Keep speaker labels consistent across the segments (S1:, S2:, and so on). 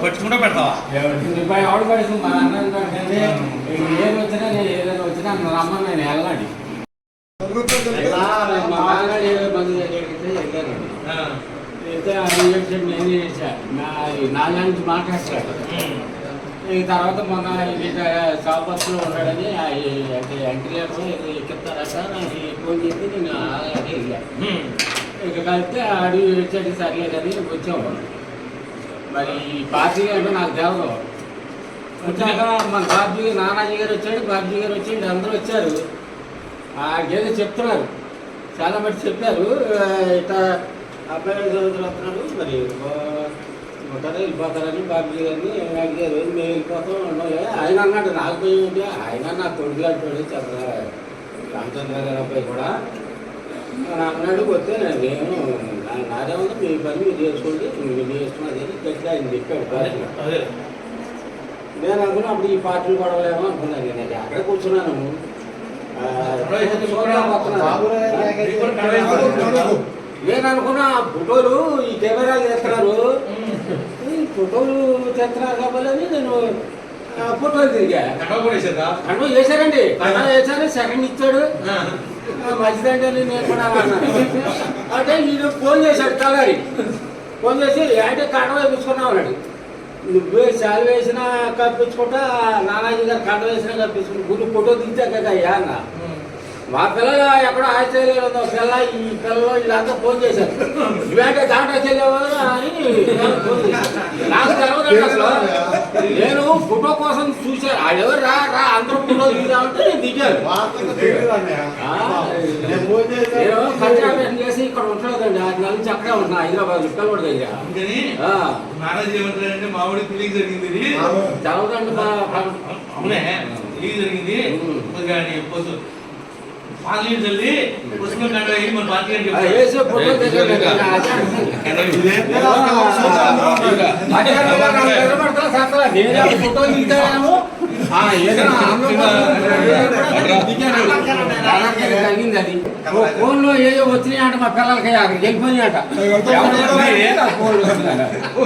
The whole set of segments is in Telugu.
S1: పట్టుకుంటా పెడతావా
S2: ఆవిడ పడేసి మా అన్న ఏంటంటే, ఏం వచ్చినా నేను ఏదైనా వచ్చినా రమ్మని నేను వెళ్ళాలి ఇలా మా నాన్నగారు ఏ మంది అడిగితే వెళ్ళానండి అయితే అది నేనే చేశాను నా నాలుగు మాట్లాడతాడు ఈ తర్వాత మొన్న ఇక సాపత్తులో ఉన్నాడని ఆ అంటే ఎన్టీఆర్ ఏదో ఎక్కిస్తారట నాకు ఫోన్ చేసి నేను అదే వెళ్ళాను ఇక కలిస్తే అడిగి వచ్చాడు సర్లే కానీ వచ్చాము. మరి ఈ పార్టీ అంటే నాకు తెలదు. వచ్చాక మన బాబ్జీ నానాజీ గారు వచ్చాడు బాబ్జీ గారు వచ్చి అందరూ వచ్చారు. ఏదో చెప్తున్నారు. చాలా మంది చెప్పారు ఆ, ఇట్లా అబ్బాయి చదువుతున్నారు మరి ఉంటారా వెళ్ళిపోతారని బాబ్జీ గారిని అడిగారు మేము వెళ్ళిపోతాం ఉండాలి ఆయన అన్నాడు నాకు ఏంటి? ఆయన నా కొడుకు అంటాడు చంద్ర రామచంద్ర గారి అబ్బాయి కూడా అని అన్నాడు వస్తే నేను నాదే ఉంది మీ పని మీరు చేసుకోండి. మీరు చేసుకున్నది అని గట్టిగా ఆయన చెప్పాడు నేను అనుకున్నా అప్పుడు ఈ పార్టీలు గొడవలేమో అనుకున్నాను నేను. అక్కడే కూర్చున్నాను. నేను అనుకున్నా ఫోటోలు ఈ కెమెరాలు చేస్తున్నారు ఫోటోలు చేస్తున్నారు కాబట్టి నేను ఫోటోలు తిరిగా. కన్వ చేశారండి కన్వ చేశారు సెకండ్ ఇచ్చాడు. ఆ, మంచిదంటే నేను అంటే ఈయన ఫోన్ చేశాడు కలారి ఫోన్ చేసి అంటే కండ వేపించుకున్నావు? అన్నాడు. నువ్వే చాలు వేసినా కప్పించుకుంటా నానాజీ గారు కండ వేసినా కప్పించుకుంటా. గుడి ఫోటో దించాక అయ్యా అన్న. మా పిల్లలు ఎక్కడో ఆశ్చర్యంలో ఉందో పిల్ల ఈ పిల్లలు వీళ్ళంతా ఫోన్ చేశారు. ఇవేంటే దాంట్లో చెల్లేవారు అని ఫోన్ చేశారు. నాకు తెలవదండి అసలు. నేను ఫోటో కోసం చూశాను. ఆడెవరు రా రా అందరూ ఫోటో దిగుదామంటే నేను దిగాను. నేను కన్యాపేషన్ చేసి ఇక్కడ ఉంటుందండి ఆరు నెలల నుంచి అక్కడే ఉంటున్నా. హైదరాబాద్ దగ్గర. ఆ,
S1: తెలియక జరిగింది ఇది.
S2: తెలవదండి
S1: జరిగింది.
S2: అదే ఓ ఫోన్లో ఏదో వచ్చినాయంట మా పిల్లలకి అక్కడికి వెళ్ళిపోయినాయట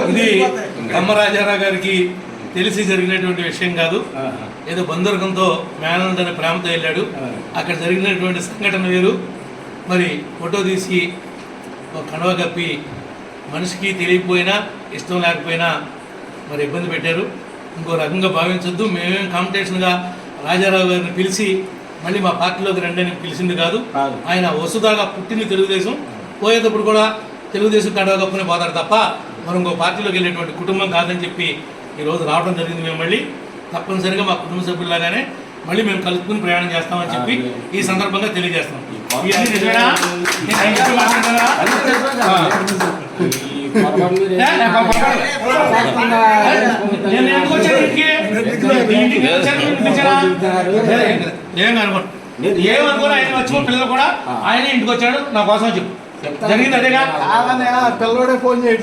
S1: ఇది కమ్మరాజారావు గారికి తెలిసి జరిగినటువంటి విషయం కాదు. ఏదో బంధువర్గంతో మేనంద్ అనే ప్రేమతో వెళ్ళాడు. అక్కడ జరిగినటువంటి సంఘటన వేరు. మరి ఫోటో తీసి ఒక కడవ కప్పి మనిషికి తెలియకపోయినా ఇష్టం లేకపోయినా మరి ఇబ్బంది పెట్టారు. ఇంకో రకంగా భావించొద్దు. మేమేం కాంపిటీషన్గా రాజారావు గారిని పిలిచి మళ్ళీ మా పార్టీలోకి రండి అని పిలిచింది కాదు.
S2: కాదు.
S1: ఆయన వసుదాగా పుట్టింది తెలుగుదేశం. పోయేటప్పుడు కూడా తెలుగుదేశం కడవ కప్పునే పోతారు తప్ప మరి ఇంకో పార్టీలోకి వెళ్ళేటువంటి కుటుంబం కాదని చెప్పి ఈరోజు రావడం జరిగింది మేము మళ్ళీ తప్పనిసరిగా మా కుటుంబ సభ్యులాగానే మళ్ళీ మేము కలుపుకుని ప్రయాణం చేస్తామని చెప్పి ఈ సందర్భంగా తెలియజేస్తాం ఏ, అనుకోండి ఏమనుకోని ఆయన వచ్చి పిల్లలు కూడా ఆయన ఇంటికి వచ్చాడు నా కోసం చెప్పు జరిగింది అదేగా
S3: పిల్లడే ఫోన్ చేయట్లేదు